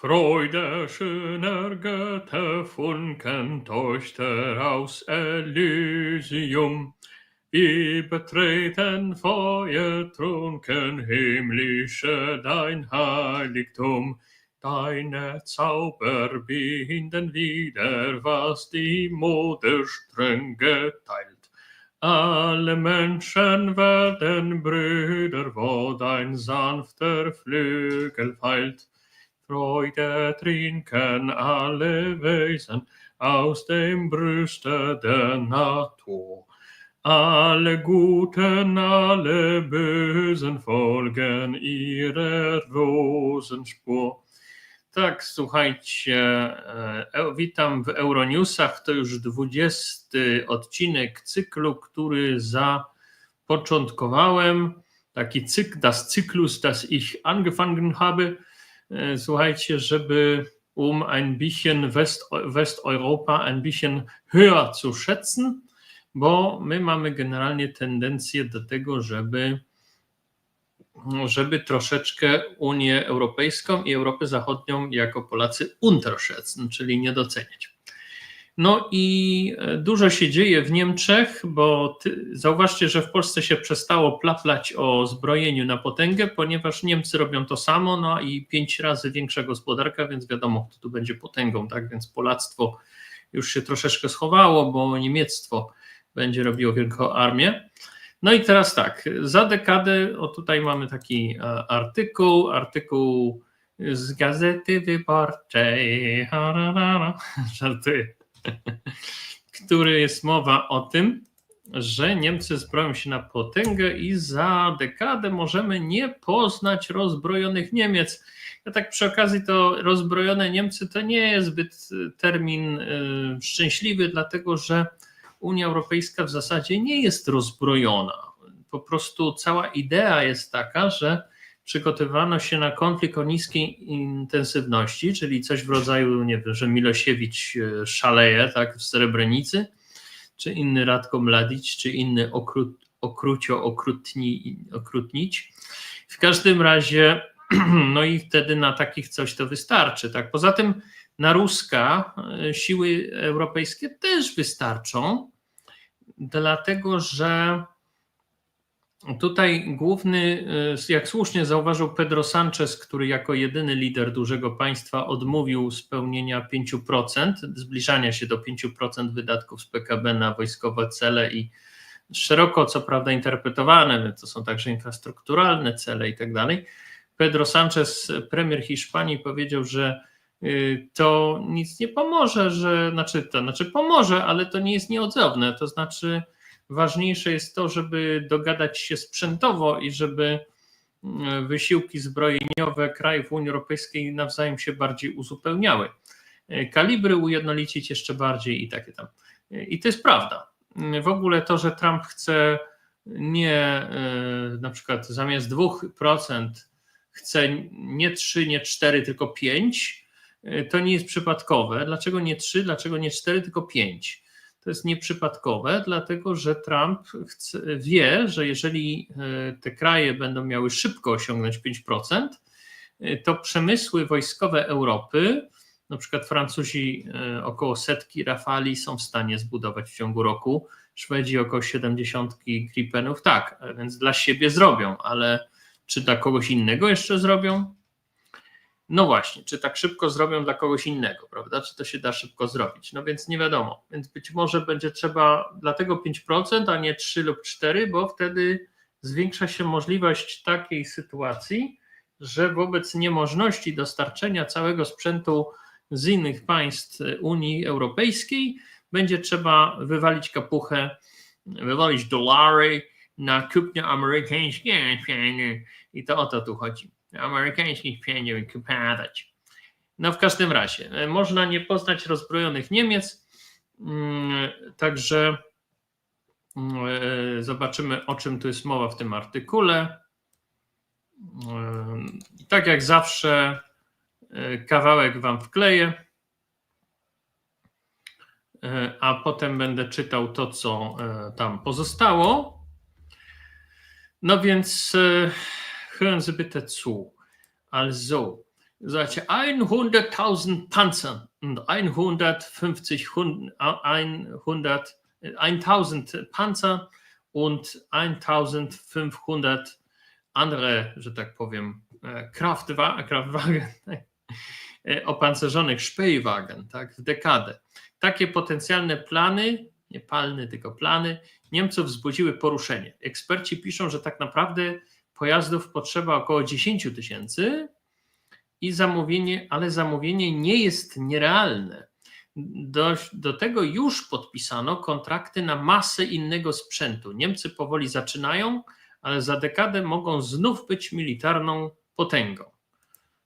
Freude schöner Götter funken euch aus Elysium. Wir betreten feuertrunken himmlische dein Heiligtum. Deine Zauber binden wieder, was die Mode streng geteilt. Alle Menschen werden Brüder, wo dein sanfter Flügel feilt. Freude trinken alle Wesen aus dem Brüste der Natur. Alle Guten, alle Bösen folgen ihrer Rosenspur. Tak, słuchajcie, e, witam w Euronewsach. To już 20 odcinek cyklu, który zapoczątkowałem. Taki cykl, das Zyklus, das ich angefangen habe. E, słuchajcie, żeby um ein bisschen West, Westeuropa ein bisschen höher zu schätzen, bo my mamy generalnie tendencję do tego, żeby, żeby troszeczkę Unię Europejską i Europę Zachodnią jako Polacy unterschätzen, czyli nie doceniać. No i e, dużo się dzieje w Niemczech, bo ty, zauważcie, że w Polsce się przestało plaplać o zbrojeniu na potęgę, ponieważ Niemcy robią to samo, no i pięć razy większa gospodarka, więc wiadomo, kto tu będzie potęgą, tak? Więc Polactwo już się troszeczkę schowało, bo niemiectwo będzie robiło wielką armię. No i teraz tak, za dekadę, o tutaj mamy taki e, artykuł, artykuł z Gazety Wyborczej, żartuję który jest mowa o tym, że Niemcy zbroją się na potęgę i za dekadę możemy nie poznać rozbrojonych Niemiec. Ja tak przy okazji to rozbrojone Niemcy to nie jest zbyt termin y, szczęśliwy, dlatego że Unia Europejska w zasadzie nie jest rozbrojona. Po prostu cała idea jest taka, że przygotowano się na konflikt o niskiej intensywności, czyli coś w rodzaju, nie wiem, że Milosiewicz e, szaleje tak, w Srebrenicy, czy inny Radko Mladic, czy inny okrut, okrucio okrutni, okrutnić. W każdym razie, no i wtedy na takich coś to wystarczy. Tak? Poza tym na Ruska e, siły europejskie też wystarczą, dlatego że Tutaj główny, e, jak słusznie zauważył Pedro Sanchez, który jako jedyny lider dużego państwa odmówił spełnienia 5%, zbliżania się do 5% wydatków z PKB na wojskowe cele i szeroko, co prawda, interpretowane, to są także infrastrukturalne cele i tak dalej. Pedro Sanchez, premier Hiszpanii, powiedział, że y, to nic nie pomoże, że znaczy to znaczy pomoże, ale to nie jest nieodzowne. To znaczy Ważniejsze jest to, żeby dogadać się sprzętowo i żeby mm, wysiłki zbrojeniowe krajów Unii Europejskiej nawzajem się bardziej uzupełniały. Kalibry ujednolicić jeszcze bardziej i takie tam. I to jest prawda. W ogóle to, że Trump chce nie e, na przykład zamiast 2% chce nie 3, nie 4, tylko 5, e, to nie jest przypadkowe. Dlaczego nie 3, dlaczego nie 4, tylko 5? To jest nieprzypadkowe, dlatego że Trump chce, wie, że jeżeli e, te kraje będą miały szybko osiągnąć 5%, e, to przemysły wojskowe Europy, na przykład Francuzi e, około setki Rafali są w stanie zbudować w ciągu roku, Szwedzi około 70 Gripenów, tak, więc dla siebie zrobią, ale czy dla kogoś innego jeszcze zrobią? No właśnie, czy tak szybko zrobią dla kogoś innego, prawda? Czy to się da szybko zrobić? No więc nie wiadomo. Więc być może będzie trzeba dlatego 5%, a nie 3 lub 4, bo wtedy zwiększa się możliwość takiej sytuacji, że wobec niemożności dostarczenia całego sprzętu z innych państw Unii Europejskiej będzie trzeba wywalić kapuchę, wywalić dolary na kupnie amerykańskie i to o to tu chodzi amerykańskich pieniędzy kupować. No w każdym razie, e, można nie poznać rozbrojonych Niemiec, mm, także mm, e, zobaczymy o czym tu jest mowa w tym artykule. E, tak jak zawsze kawałek wam wkleję, a potem będę czytał to, co tam pozostało. No więc Hören Sie bitte zu. Also, Zobaczcie, 100.000 Panzer und 150 Hund- a- 100, 1000 Panzer und 1500 andere, że tak powiem, e, Kraftwa- Kraftwagen, e, opancerzonych Szpejwagen, tak, w dekadę. Takie potencjalne plany, nie palny, tylko plany, Niemców wzbudziły poruszenie. Eksperci piszą, że tak naprawdę pojazdów potrzeba około 10 tysięcy i zamówienie, ale zamówienie nie jest nierealne. Do, do tego już podpisano kontrakty na masę innego sprzętu. Niemcy powoli zaczynają, ale za dekadę mogą znów być militarną potęgą.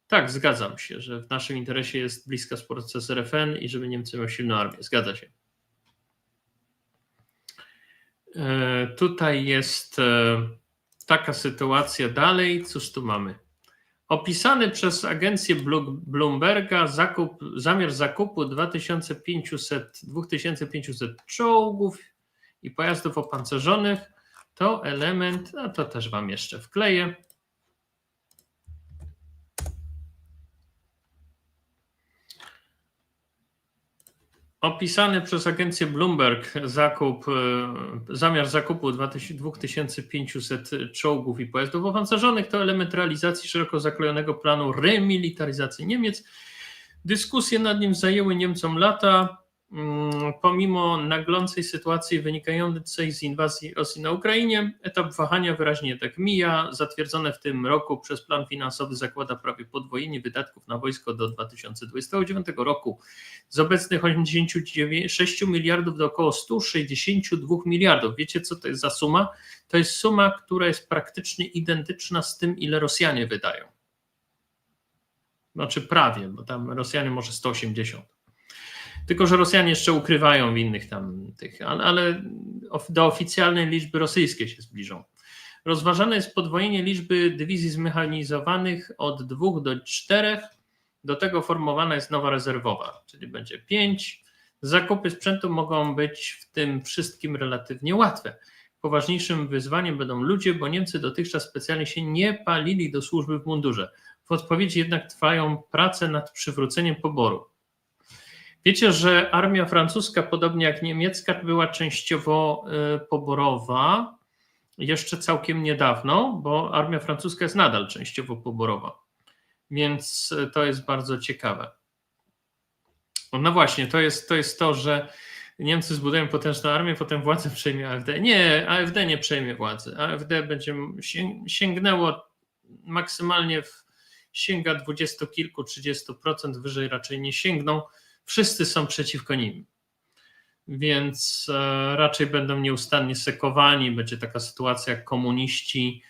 Tak, zgadzam się, że w naszym interesie jest bliska współpraca z RFN i żeby Niemcy miały silną armię. Zgadza się. E, Tutaj jest e, taka sytuacja dalej. Cóż tu mamy? Opisany przez agencję Bloomberga zakup, zamiar zakupu 2500, 2500 czołgów i pojazdów opancerzonych to element, a to też Wam jeszcze wkleję. Opisany przez agencję Bloomberg zakup, e, zamiar zakupu 2000 2500 czołgów i pojazdów opancerzonych to element realizacji szeroko zakrojonego planu remilitaryzacji Niemiec. Dyskusje nad nim zajęły Niemcom lata. Mm, Pomimo naglącej sytuacji wynikającej z inwazji Rosji na Ukrainie, etap wahania wyraźnie jednak mija. Zatwierdzone w tym roku przez plan finansowy zakłada prawie podwojenie wydatków na wojsko do 2029 roku z obecnych 86 miliardów do około 162 miliardów. Wiecie, co to jest za suma? To jest suma, która jest praktycznie identyczna z tym, ile Rosjanie wydają. Znaczy prawie, bo tam Rosjanie może 180. Tylko, że Rosjanie jeszcze ukrywają w innych tam tych, ale, ale do oficjalnej liczby rosyjskiej się zbliżą. Rozważane jest podwojenie liczby dywizji zmechanizowanych od dwóch do czterech. Do tego formowana jest nowa rezerwowa, czyli będzie pięć. Zakupy sprzętu mogą być w tym wszystkim relatywnie łatwe. Poważniejszym wyzwaniem będą ludzie, bo Niemcy dotychczas specjalnie się nie palili do służby w mundurze. W odpowiedzi jednak trwają prace nad przywróceniem poboru. Wiecie, że armia francuska, podobnie jak niemiecka, była częściowo y, poborowa jeszcze całkiem niedawno, bo armia francuska jest nadal częściowo poborowa. Więc y, to jest bardzo ciekawe. No właśnie, to jest to, jest to że Niemcy zbudują potężną armię, potem władzę przejmie AfD. Nie, AfD nie przejmie władzy. AfD będzie sięg- sięgnęło maksymalnie w, sięga dwudziestu kilku, 30%, wyżej raczej nie sięgną. Wszyscy są przeciwko nim. Więc e, raczej będą nieustannie sekowani. Będzie taka sytuacja jak komuniści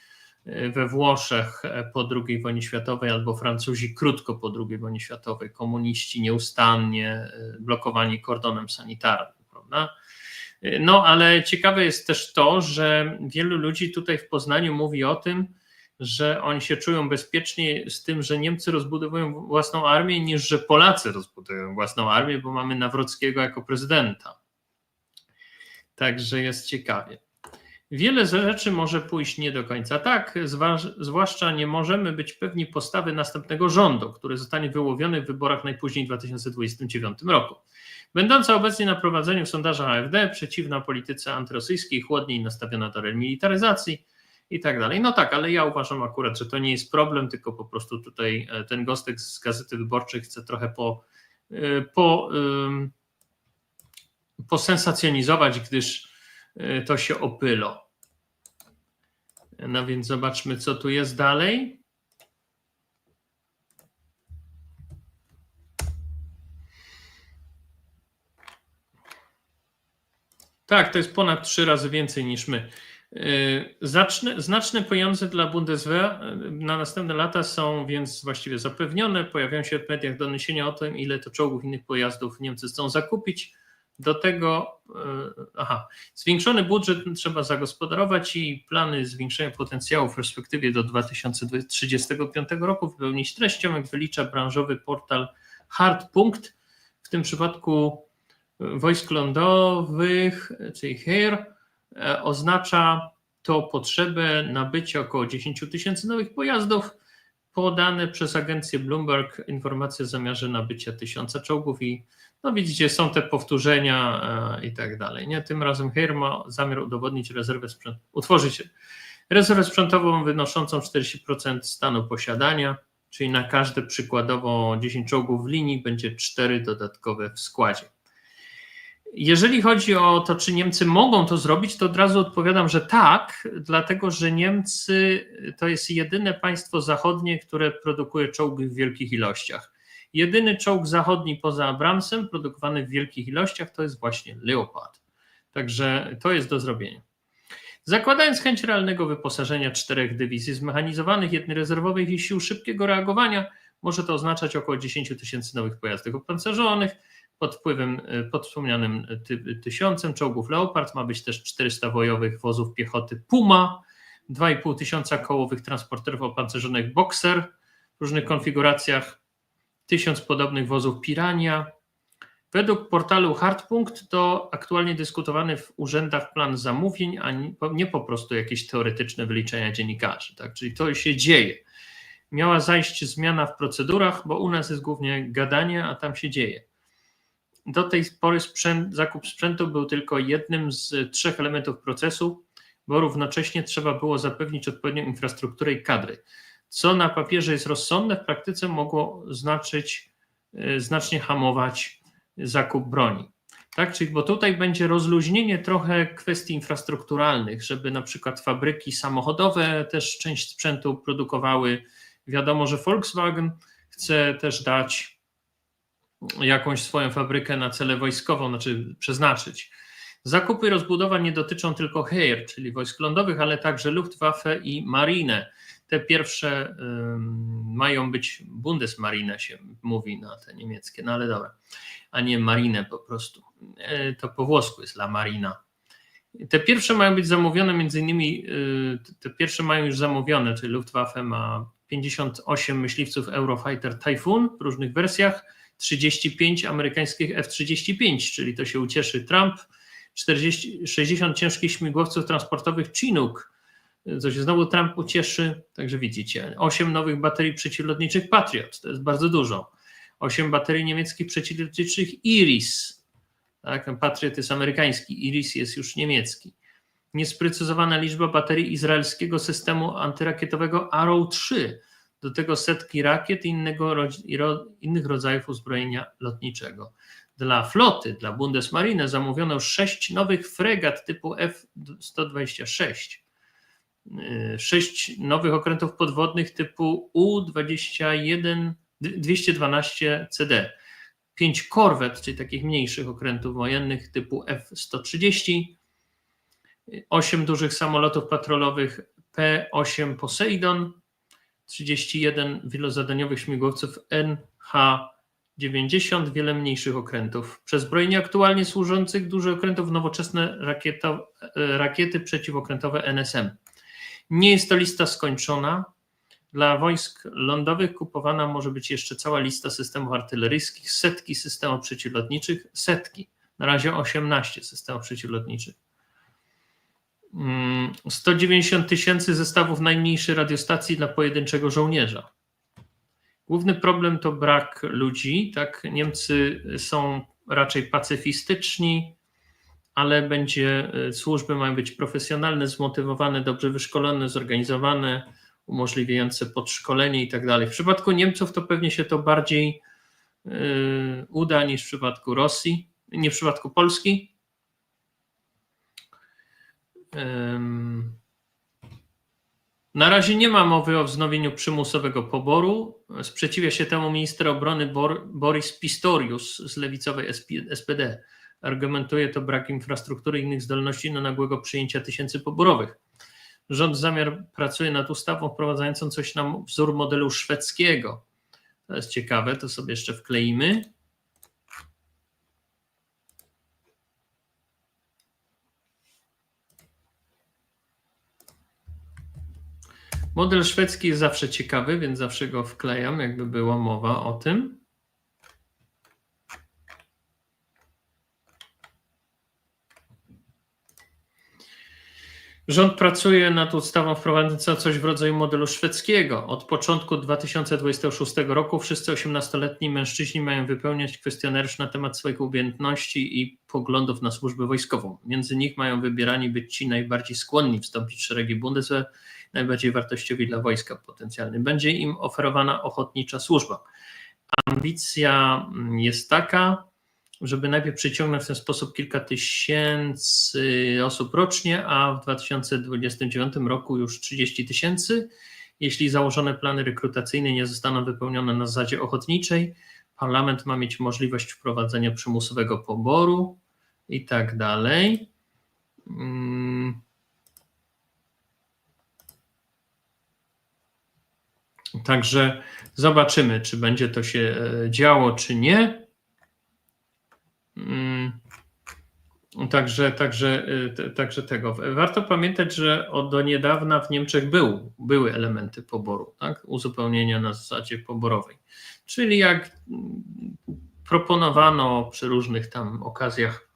e, we Włoszech e, po II wojnie światowej, albo Francuzi krótko po II wojnie światowej. Komuniści nieustannie blokowani kordonem sanitarnym, prawda? No, ale ciekawe jest też to, że wielu ludzi tutaj w Poznaniu mówi o tym, że oni się czują bezpiecznie z tym, że Niemcy rozbudowują własną armię, niż że Polacy rozbudują własną armię, bo mamy Nawrockiego jako prezydenta. Także jest ciekawie. Wiele rzeczy może pójść nie do końca tak, zwłaszcza nie możemy być pewni postawy następnego rządu, który zostanie wyłowiony w wyborach najpóźniej w 2029 roku. Będąca obecnie na prowadzeniu w sondażach AfD, przeciwna polityce antyrosyjskiej, chłodniej nastawiona do remilitaryzacji, i tak dalej. No tak, ale ja uważam akurat, że to nie jest problem, tylko po prostu tutaj e, ten gostek z Gazety Wyborczej chce trochę po, e, po, posensacjonizować, gdyż e, to się opylo. No więc zobaczmy, co tu jest dalej. Tak, to jest ponad trzy razy więcej niż my. Yy, Znaczne, znaczne pieniądze dla Bundeswehr yy, na następne lata są więc właściwie zapewnione. Pojawiają się w mediach doniesienia o tym, ile to czołgów innych pojazdów Niemcy chcą zakupić. Do tego, yy, aha, zwiększony budżet trzeba zagospodarować i plany zwiększenia potencjału w perspektywie do 2035 roku wypełnić treścią, jak wylicza branżowy portal Hardpunkt. W tym przypadku wojsk lądowych, czyli HER, e, oznacza to potrzebę nabycia około 10 tysięcy nowych pojazdów podane przez agencję Bloomberg informacje o zamiarze nabycia tysiąca czołgów i no widzicie, są te powtórzenia e, i tak dalej. Nie? Tym razem Heir ma zamiar udowodnić rezerwę sprzęt, utworzyć rezerwę sprzętową wynoszącą 40% stanu posiadania, czyli na każde przykładowo 10 czołgów w linii będzie 4 dodatkowe w składzie. Jeżeli chodzi o to, czy Niemcy mogą to zrobić, to od razu odpowiadam, że tak, dlatego że Niemcy to jest jedyne państwo zachodnie, które produkuje czołgi w wielkich ilościach. Jedyny czołg zachodni poza Abramsem produkowany w wielkich ilościach to jest właśnie Leopard. Także to jest do zrobienia. Zakładając chęć realnego wyposażenia czterech dywizji zmechanizowanych, jednej rezerwowych i sił szybkiego reagowania, może to oznaczać około 10 tysięcy nowych pojazdów opancerzonych. Pod wpływem, e, pod wspomnianym ty, tysiącem czołgów Leopard ma być też 400 wojowych wozów piechoty Puma, 2,5 tysiąca kołowych transporterów opancerzonych Boxer w różnych konfiguracjach, tysiąc podobnych wozów Pirania. Według portalu Hardpunkt to aktualnie dyskutowany w urzędach plan zamówień, a nie po prostu jakieś teoretyczne wyliczenia dziennikarzy. Tak? Czyli to się dzieje. Miała zajść zmiana w procedurach, bo u nas jest głównie gadanie, a tam się dzieje. Do tej pory sprzęt, zakup sprzętu był tylko jednym z trzech elementów procesu, bo równocześnie trzeba było zapewnić odpowiednią infrastrukturę i kadry co na papierze jest rozsądne, w praktyce mogło znaczyć, e, znacznie hamować zakup broni. Tak, czyli bo tutaj będzie rozluźnienie trochę kwestii infrastrukturalnych, żeby na przykład fabryki samochodowe też część sprzętu produkowały. Wiadomo, że Volkswagen chce też dać jakąś swoją fabrykę na cele wojskowe, znaczy przeznaczyć. Zakupy rozbudowa nie dotyczą tylko Heer, czyli wojsk lądowych, ale także Luftwaffe i Marine. Te pierwsze mają być Bundesmarine się mówi na te niemieckie, no ale dobra, a nie Marine po prostu. E, to po włosku jest La Marina. Te pierwsze mają być zamówione między innymi, e, te pierwsze mają już zamówione, czyli Luftwaffe ma 58 myśliwców Eurofighter Typhoon w różnych wersjach, 35 amerykańskich F-35, czyli to się ucieszy Trump, 40, 60 ciężkich śmigłowców transportowych Chinook, co się znowu Trump ucieszy. Także widzicie, 8 nowych baterii przeciwlotniczych Patriot, to jest bardzo dużo. 8 baterii niemieckich przeciwlotniczych Iris. Tak, Patriot jest amerykański, Iris jest już niemiecki. Niesprecyzowana liczba baterii izraelskiego systemu antyrakietowego Arrow 3. Do tego setki rakiet i innego, innych rodzajów uzbrojenia lotniczego. Dla floty, dla Bundesmarine zamówiono 6 nowych fregat typu F-126 sześć nowych okrętów podwodnych typu U-21 212CD, pięć korwet, czyli takich mniejszych okrętów wojennych typu F-130, osiem dużych samolotów patrolowych P-8 Poseidon, 31 wielozadaniowych śmigłowców NH-90, wiele mniejszych okrętów. Przezbrojenie aktualnie służących dużych okrętów nowoczesne rakieto, rakiety przeciwokrętowe NSM. Nie jest to lista skończona. Dla wojsk lądowych kupowana może być jeszcze cała lista systemów artyleryjskich, setki systemów przeciwlotniczych, setki, na razie 18 systemów przeciwlotniczych. 190 mm, tysięcy zestawów najmniejszej radiostacji dla pojedynczego żołnierza. Główny problem to brak ludzi. Tak, Niemcy są raczej pacyfistyczni, ale będzie, e, służby mają być profesjonalne, zmotywowane, dobrze wyszkolone, zorganizowane, umożliwiające podszkolenie i tak dalej. W przypadku Niemców to pewnie się to bardziej yy, uda niż w przypadku Rosji, nie w przypadku Polski. Na razie nie ma mowy o wznowieniu przymusowego poboru. Sprzeciwia się temu minister obrony Bor Boris Pistorius z lewicowej SPD. Argumentuje to brak infrastruktury i innych zdolności do nagłego przyjęcia tysięcy poborowych. Rząd zamiar pracuje nad ustawą wprowadzającą coś na wzór modelu szwedzkiego. To jest ciekawe, to sobie jeszcze wkleimy. Model szwedzki jest zawsze ciekawy, więc zawsze go wklejam, jakby była mowa o tym. Rząd pracuje nad ustawą wprowadzającą coś w rodzaju modelu szwedzkiego. Od początku 2026 roku wszyscy 18-letni mężczyźni mają wypełniać kwestionariusz na temat swoich umiejętności i poglądów na służbę wojskową. Między nich mają wybierani być ci najbardziej skłonni wstąpić w szeregi Bundeswehr, najbardziej wartościowi dla wojska potencjalnym. Będzie im oferowana ochotnicza służba. Ambicja jest taka, żeby najpierw przyciągnąć w ten sposób kilka tysięcy osób rocznie, a w 2029 roku już 30 tysięcy. Jeśli założone plany rekrutacyjne nie zostaną wypełnione na zasadzie ochotniczej, parlament ma mieć możliwość wprowadzenia przymusowego poboru i tak dalej. Mm. Także zobaczymy, czy będzie to się e, działo, czy nie. Mm. Także, także, y, także tego. Warto pamiętać, że do niedawna w Niemczech był, były elementy poboru, tak? uzupełnienia na zasadzie poborowej. Czyli jak mm, proponowano przy różnych tam okazjach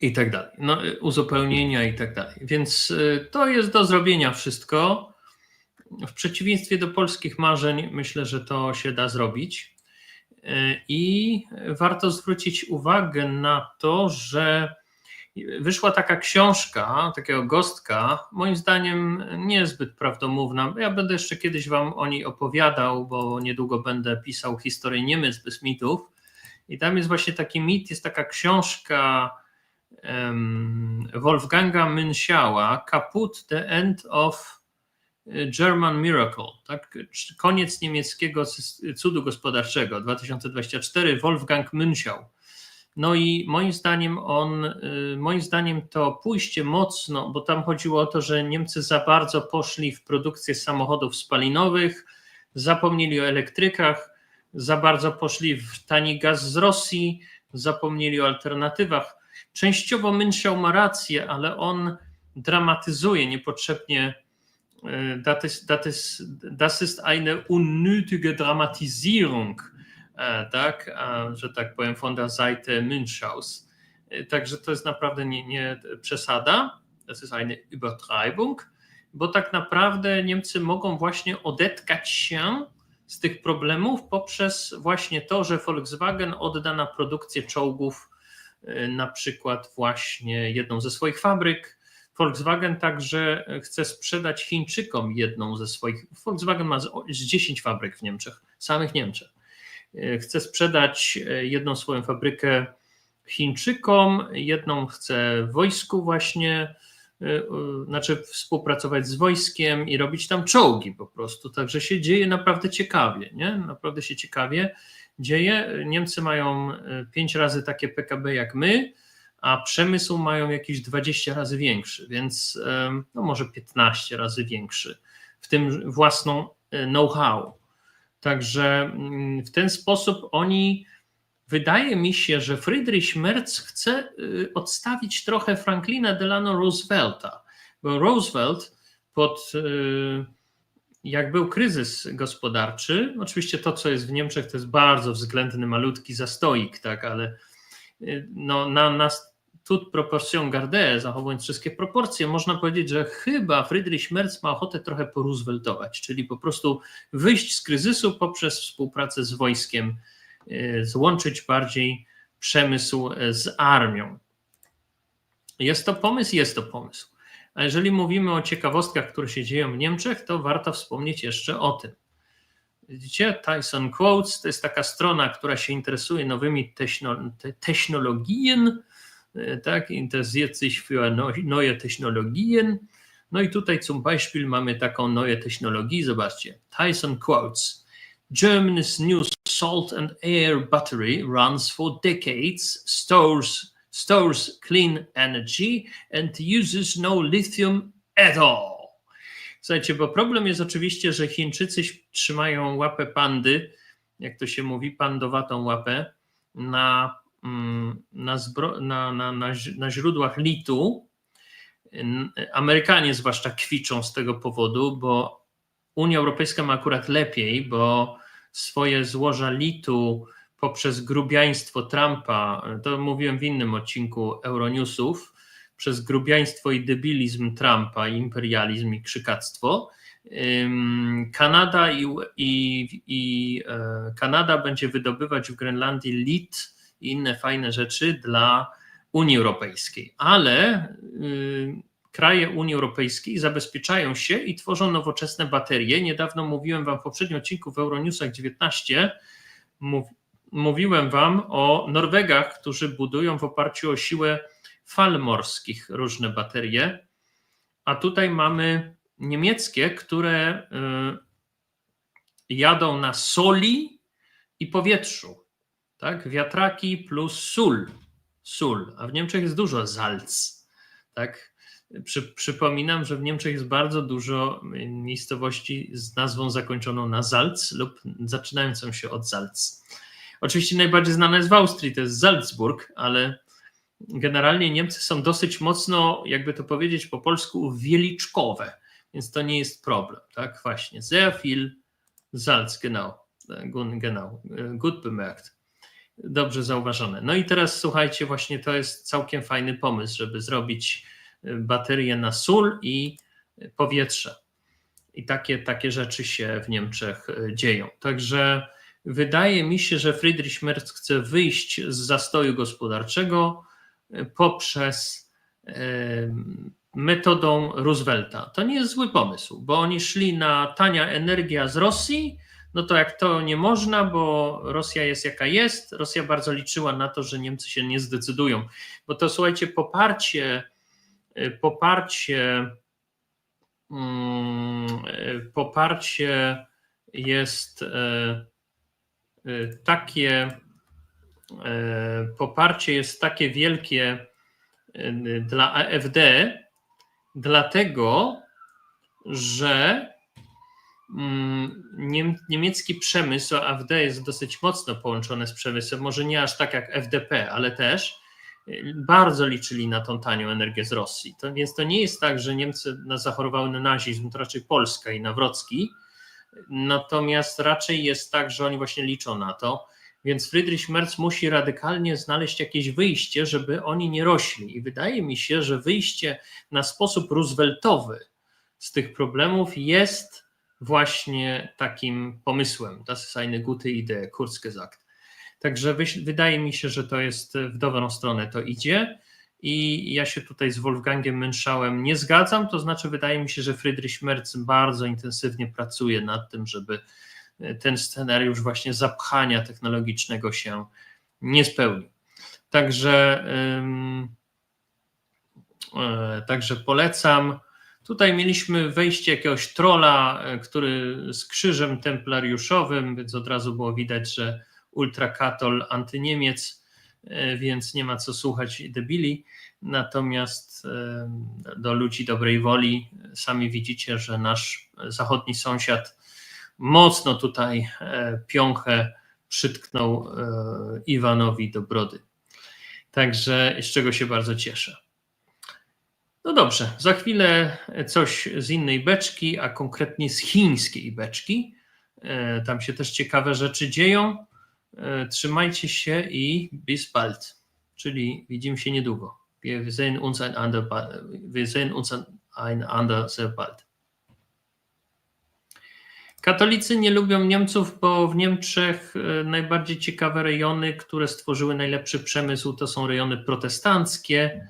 i tak dalej, no, y, uzupełnienia i tak dalej. Więc to jest do zrobienia wszystko. W przeciwieństwie do polskich marzeń, myślę, że to się da zrobić. I warto zwrócić uwagę na to, że wyszła taka książka takiego gostka, moim zdaniem niezbyt prawdomówna. Ja będę jeszcze kiedyś Wam o niej opowiadał, bo niedługo będę pisał historię Niemiec bez mitów. I tam jest właśnie taki mit, jest taka książka um, Wolfganga Münchała, Kaput, The End of German Miracle, tak? koniec niemieckiego cudu gospodarczego 2024, Wolfgang Münchał. No i moim zdaniem on, y, moim zdaniem to pójście mocno, bo tam chodziło o to, że Niemcy za bardzo poszli w produkcję samochodów spalinowych, zapomnieli o elektrykach, za bardzo poszli w tani gaz z Rosji, zapomnieli o alternatywach. Częściowo Münchał ma rację, ale on dramatyzuje niepotrzebnie das ist, das ist, das ist eine unnötige Dramatisierung, äh, tak, że tak powiem, von der Seite Münchaus. Äh, także to jest naprawdę nie, nie przesada, das ist eine Übertreibung, bo tak naprawdę Niemcy mogą właśnie odetkać się z tych problemów poprzez właśnie to, że Volkswagen odda na produkcję czołgów na przykład właśnie jedną ze swoich fabryk, Volkswagen także chce sprzedać Chińczykom jedną ze swoich. Volkswagen ma z 10 fabryk w Niemczech, samych Niemczech. Chce sprzedać jedną swoją fabrykę Chińczykom, jedną chce wojsku właśnie, znaczy współpracować z wojskiem i robić tam czołgi po prostu. Także się dzieje naprawdę ciekawie, nie? Naprawdę się ciekawie dzieje. Niemcy mają pięć razy takie PKB jak my a przemysł mają jakieś 20 razy większy, więc no może 15 razy większy, w tym własną e, know-how. Także mm, w ten sposób oni, wydaje mi się, że Friedrich Merz chce y, odstawić trochę Franklina Delano Roosevelta, bo Roosevelt pod y, jak był kryzys gospodarczy, oczywiście to, co jest w Niemczech, to jest bardzo względny, malutki zastoik, tak, ale y, no, na, na tut proporcją gardę, zachowując wszystkie proporcje, można powiedzieć, że chyba Friedrich Merz ma ochotę trochę porooseveltować, czyli po prostu wyjść z kryzysu poprzez współpracę z wojskiem, e, złączyć bardziej przemysł e, z armią. Jest to pomysł? Jest to pomysł. A jeżeli mówimy o ciekawostkach, które się dzieją w Niemczech, to warto wspomnieć jeszcze o tym. Widzicie, Tyson Quotes to jest taka strona, która się interesuje nowymi technologien, E, tak, interessiert sich für neue Technologien. No i tutaj zum Beispiel mamy taką neue Technologie, zobaczcie, Tyson quotes, Germany's new salt and air battery runs for decades, stores, stores clean energy and uses no lithium at all. Słuchajcie, bo problem jest oczywiście, że Chińczycy trzymają łapę pandy, jak to się mówi, pandowatą łapę na Mm, na, na, na, na, źródłach litu. Amerykanie zwłaszcza kwiczą z tego powodu, bo Unia Europejska ma akurat lepiej, bo swoje złoża litu poprzez grubiaństwo Trumpa, to mówiłem w innym odcinku Euronewsów, przez grubiaństwo i debilizm Trumpa, imperializm i krzykactwo. Kanada i, i, i Kanada będzie wydobywać w Grenlandii lit i inne fajne rzeczy dla Unii Europejskiej, ale kraje Unii Europejskiej zabezpieczają się i tworzą nowoczesne baterie. Niedawno mówiłem Wam w poprzednim odcinku w Euronewsach 19, mów, mówiłem Wam o Norwegach, którzy budują w oparciu o siłę fal morskich różne baterie, a tutaj mamy niemieckie, które y, jadą na soli i powietrzu. Tak? Wiatraki plus sól. Sól, a w Niemczech jest dużo Salz. Tak? Przy, przypominam, że w Niemczech jest bardzo dużo miejscowości z nazwą zakończoną na Salz lub zaczynającą się od Salz. Oczywiście najbardziej znana jest w Austrii, to jest Salzburg, ale generalnie Niemcy są dosyć mocno, jakby to powiedzieć po polsku, wieliczkowe, więc to nie jest problem, tak? Właśnie, sehr viel Salz, genau, genau, gut bemerkt. Dobrze zauważone. No i teraz słuchajcie, właśnie to jest całkiem fajny pomysł, żeby zrobić baterie na sól i powietrze. I takie, takie rzeczy się w Niemczech e, dzieją. Także wydaje mi się, że Friedrich Merz chce wyjść z zastoju gospodarczego e, poprzez metodą Roosevelta. To nie jest zły pomysł, bo oni szli na tania energia z Rosji, no to jak to nie można, bo Rosja jest jaka jest, Rosja bardzo liczyła na to, że Niemcy się nie zdecydują, bo to słuchajcie, poparcie Y, poparcie, mm, y, poparcie jest y, takie, poparcie jest takie wielkie dla AfD, dlatego, że niemiecki przemysł, AfD jest dosyć mocno połączony z przemysłem, może nie aż tak jak FDP, ale też bardzo liczyli na tą tanią energię z Rosji. To, więc to nie jest tak, że Niemcy zachorowały na nazizm, to raczej Polska i Nawrocki. Natomiast raczej jest tak, że oni właśnie liczą na to. Więc Friedrich Merz musi radykalnie znaleźć jakieś wyjście, żeby oni nie rośli. I wydaje mi się, że wyjście na sposób Rooseveltowy z tych problemów jest właśnie takim pomysłem. Das ist eine gute Idee, kurz gesagt. Także wydaje mi się, że to jest w dobrą stronę to idzie. I ja się tutaj z Wolfgangiem Męszałem nie zgadzam, to znaczy wydaje mi się, że Friedrich Merz bardzo intensywnie pracuje nad tym, żeby ten scenariusz właśnie zapchania technologicznego się nie spełnił. Także, yy, także polecam. Tutaj mieliśmy wejście jakiegoś trola, e, który z krzyżem templariuszowym, więc od razu było widać, że ultrakatol antyniemiec, e, więc nie ma co słuchać debili. Natomiast e, do ludzi dobrej woli sami widzicie, że nasz zachodni sąsiad mocno tutaj piąchę przytknął Iwanowi do brody. Także z czego się bardzo cieszę. No dobrze, za chwilę coś z innej beczki, a konkretnie z chińskiej beczki. Tam się też ciekawe rzeczy dzieją. E, trzymajcie się i bis bald. Czyli widzimy się niedługo. Wir sehen uns einander, wir sehr bald. Katolicy nie lubią Niemców, bo w Niemczech e, najbardziej ciekawe rejony, które stworzyły najlepszy przemysł, to są rejony protestanckie.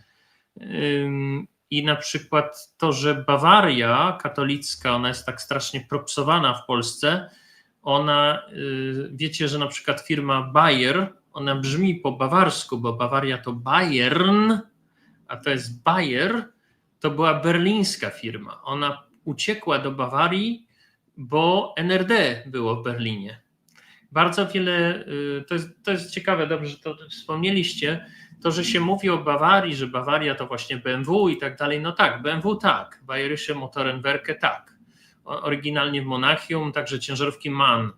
I na przykład to, że Bawaria katolicka, ona jest tak strasznie propsowana w Polsce, ona, y, wiecie, że na przykład firma Bayer, ona brzmi po bawarsku, bo Bawaria to Bayern, a to jest Bayer, to była berlińska firma. Ona uciekła do Bawarii, bo NRD było w Berlinie. Bardzo wiele, y, to jest, to jest ciekawe, dobrze, że to wspomnieliście, to, że się mówi o Bawarii, że Bawaria to właśnie BMW i tak dalej, no tak, BMW tak, Bayerische Motorenwerke tak, oryginalnie w Monachium, także ciężarówki MAN.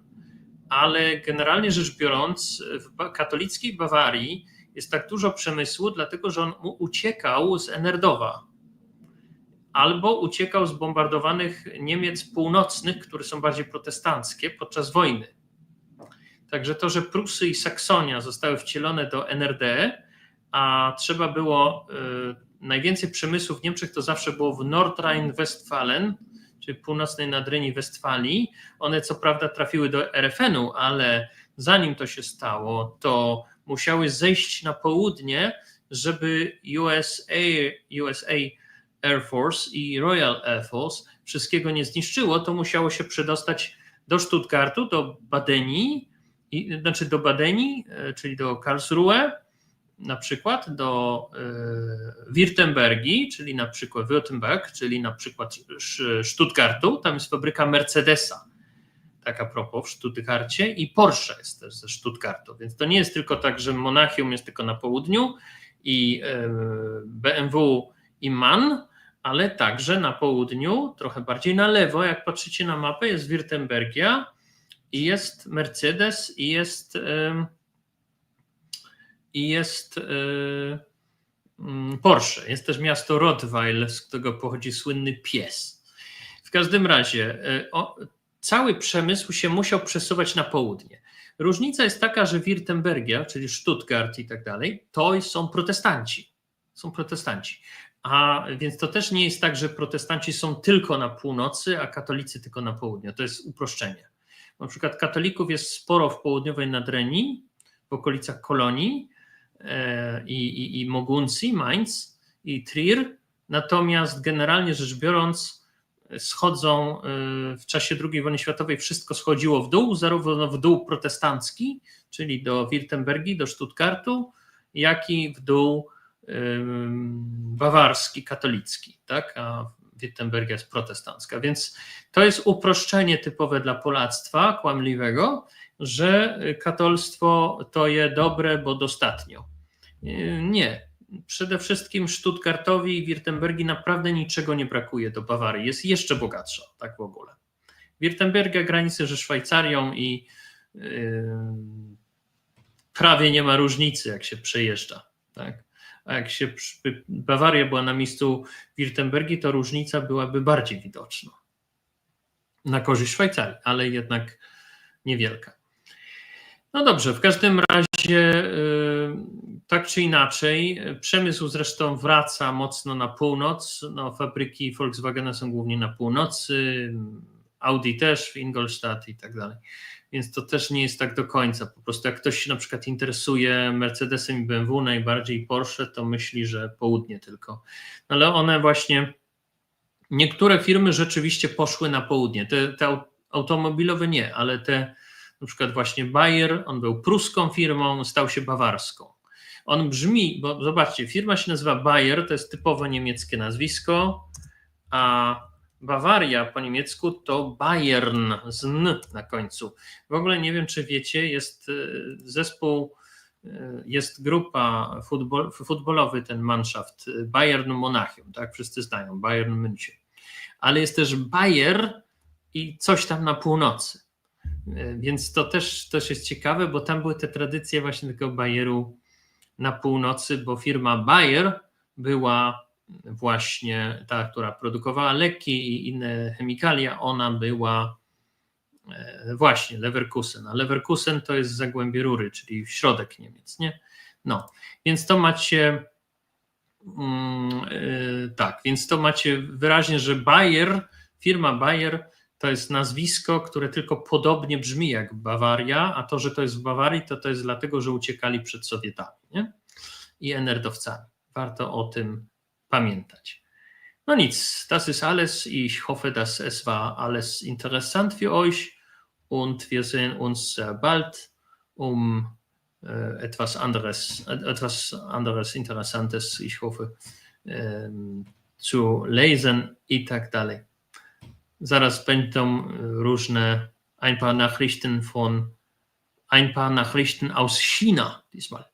Ale generalnie rzecz biorąc, w katolickiej Bawarii jest tak dużo przemysłu, dlatego że on uciekał z Enerdowa albo uciekał z bombardowanych Niemiec północnych, które są bardziej protestanckie podczas wojny. Także to, że Prusy i Saksonia zostały wcielone do NRD, a trzeba było najwięcej przemysłu w Niemczech to zawsze było w Nordrhein-Westfalen, czyli północnej nadrenii Westfalii. One co prawda trafiły do RFN-u, ale zanim to się stało, to musiały zejść na południe, żeby USA, USA Air Force i Royal Air Force wszystkiego nie zniszczyło, to musiało się przedostać do Stuttgartu, do Badenii, i, znaczy do Badenii, e, czyli do Karlsruhe, na przykład do y, Wirtembergi, czyli na przykład Württemberg, czyli na przykład Stuttgartu, tam jest fabryka Mercedesa, taka propos w Stuttgarcie i Porsche jest też ze Stuttgartu, więc to nie jest tylko tak, że Monachium jest tylko na południu i y, BMW i MAN, ale także na południu, trochę bardziej na lewo, jak patrzycie na mapę, jest Wirtembergia i jest Mercedes i jest... Y, i jest y, mm, Porsche. Jest też miasto Rottweil, z którego pochodzi słynny pies. W każdym razie y, o, cały przemysł się musiał przesuwać na południe. Różnica jest taka, że Wirtembergia, czyli Stuttgart i tak dalej, to są protestanci. Są protestanci. A więc to też nie jest tak, że protestanci są tylko na północy, a katolicy tylko na południu. To jest uproszczenie. Na przykład katolików jest sporo w południowej Nadrenii, w okolicach Kolonii, i, i, i Moguncji, Mainz i Trier. Natomiast generalnie rzecz biorąc, schodzą e, w czasie II wojny światowej wszystko schodziło w dół, zarówno w dół protestancki, czyli do Wirtembergi, do Stuttgartu, jak i w dół bawarski, katolicki, tak? a Wittenbergia jest protestancka. Więc to jest uproszczenie typowe dla polactwa kłamliwego, że katolstwo to jest dobre, bo dostatnio. Nie. Przede wszystkim Stuttgartowi i Wirtembergi naprawdę niczego nie brakuje do Bawarii. Jest jeszcze bogatsza, tak w ogóle. Wirtemberga granicy ze Szwajcarią i yy, prawie nie ma różnicy, jak się przejeżdża. Tak? A jak się Bawaria była na miejscu Wirtembergi, to różnica byłaby bardziej widoczna. Na korzyść Szwajcarii, ale jednak niewielka. No dobrze, w każdym razie y, tak czy inaczej, przemysł zresztą wraca mocno na północ. No, fabryki Volkswagena są głównie na północy, Audi też w Ingolstadt i tak dalej. Więc to też nie jest tak do końca. Po prostu jak ktoś się na przykład interesuje Mercedesem i BMW, najbardziej Porsche, to myśli, że południe tylko. Ale one właśnie, niektóre firmy rzeczywiście poszły na południe. Te, te automobilowe nie, ale te na przykład właśnie Bayer, on był pruską firmą, stał się bawarską. On brzmi, bo zobaczcie, firma się nazywa Bayer, to jest typowo niemieckie nazwisko, a Bawaria po niemiecku to Bayern z N na końcu. W ogóle nie wiem, czy wiecie, jest e, zespół, e, jest grupa futbol, futbolowy, ten Mannschaft, Bayern Monachium, tak? Wszyscy znają, Bayern München. Ale jest też Bayer i coś tam na północy. Więc to też, też jest ciekawe, bo tam były te tradycje właśnie tego Bayeru na północy, bo firma Bayer była właśnie ta, która produkowała leki i inne chemikalia, ona była e, właśnie Leverkusen. A Leverkusen to jest zagłębie rury, czyli środek Niemiec, nie? No, więc to macie mm, e, tak, więc to macie wyraźnie, że Bayer, firma Bayer to jest nazwisko, które tylko podobnie brzmi jak Bawaria, a to, że to jest w Bawarii, to to jest dlatego, że uciekali przed Sowietami nie? i NRD-owcami. Warto o tym pamiętać. No nic, das ist alles. Ich hoffe, dass es war alles interessant für euch und wir sehen uns bald, um äh, etwas anderes, etwas anderes Interessantes, ich hoffe, ähm, zu lesen i tak dalej. Zaraz będą różne, ein paar Nachrichten von, ein paar Nachrichten aus China diesmal.